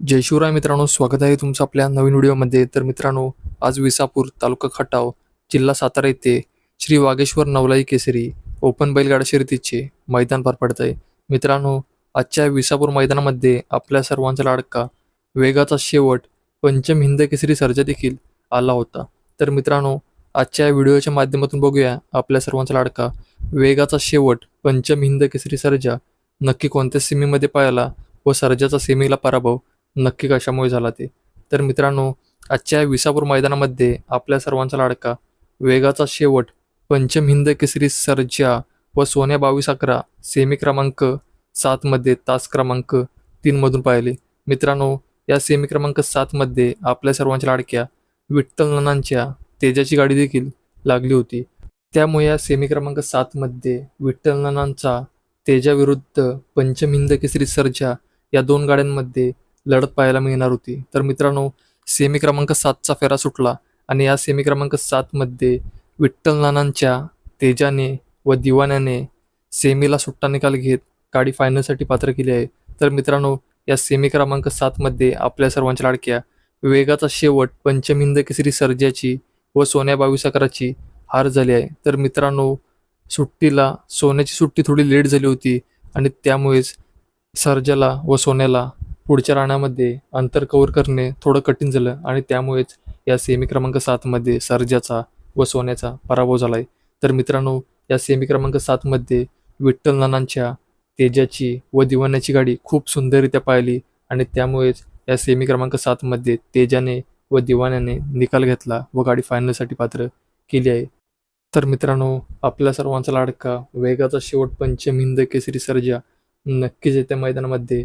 जय शिवराय मित्रांनो स्वागत आहे तुमचं आपल्या नवीन व्हिडिओमध्ये. तर मित्रांनो आज विसापूर तालुका खटाव जिल्हा सातारा येथे श्री वागेश्वर नवलाई केसरी ओपन बैलगाडा शर्यतीचे मैदान पार पडत आहे मित्रांनो आजच्या विसापूर मैदानामध्ये आपल्या सर्वांचा लाडका वेगाचा शेवट पंचम हिंद केसरी सर्जा देखील आला होता. तर मित्रांनो आजच्या व्हिडिओच्या माध्यमातून बघूया आपल्या सर्वांचा लाडका वेगाचा शेवट पंचम हिंद केसरी सर्जा नक्की कोणत्या सीमेमध्ये पाहिला व सर्जाचा सेमीला पराभव नक्की कशामुळे झाला ते? तर मित्रांनो आजच्या विसापूर मैदानामध्ये आपल्या सर्वांचा लाडका वेगाचा शेवट पंचम हिंद केसरी सर्जा व सोन्या बावीस अकरा सेमी क्रमांक सातमध्ये तास क्रमांक तीनमधून पाहिले. मित्रांनो या सेमी क्रमांक सातमध्ये आपल्या सर्वांच्या लाडक्या विठ्ठल नानांच्या तेजाची गाडी देखील लागली होती. त्यामुळे या सेमी क्रमांक सातमध्ये विठ्ठलननांचा तेजाविरुद्ध पंचम हिंद केसरी सर्जा या दोन गाड्यांमध्ये लढत पाहायला मिळणार होती. तर मित्रांनो सेमी क्रमांक सातचा फेरा सुटला आणि या सेमी क्रमांक सातमध्ये विठ्ठल नानांच्या तेजाने व दिवाण्याने सेमीला सुट्टा निकाल घेत गाडी फायनलसाठी पात्र केली आहे. तर मित्रांनो या सेमी क्रमांक सातमध्ये आपल्या सर्वांच्या लाडक्या वेगाचा शेवट पंचमिंद केसरी सर्जाची व सोन्या बावीस अकराची हार झाली आहे. तर मित्रांनो सुट्टीला सोन्याची सुट्टी थोडी लेट झाली होती आणि त्यामुळेच सर्जाला व सोन्याला पुढच्या राण्यामध्ये अंतर कव्हर करणे थोडं कठीण झालं आणि त्यामुळेच या सेमी क्रमांक सातमध्ये सर्जाचा व सोन्याचा पराभव झाला आहे तर मित्रांनो या सेमी क्रमांक सातमध्ये विठ्ठल नानांच्या तेजाची व दिवाण्याची गाडी खूप सुंदररित्या पाहिली आणि त्यामुळेच या सेमी क्रमांक सातमध्ये तेजाने व दिवाण्याने निकाल घेतला व गाडी फायनलसाठी पात्र केली आहे. तर मित्रांनो आपल्या सर्वांचा लाडका वेगाचा शेवट पंचम हिंद केसरी सर्जा नक्कीच येत्या मैदानामध्ये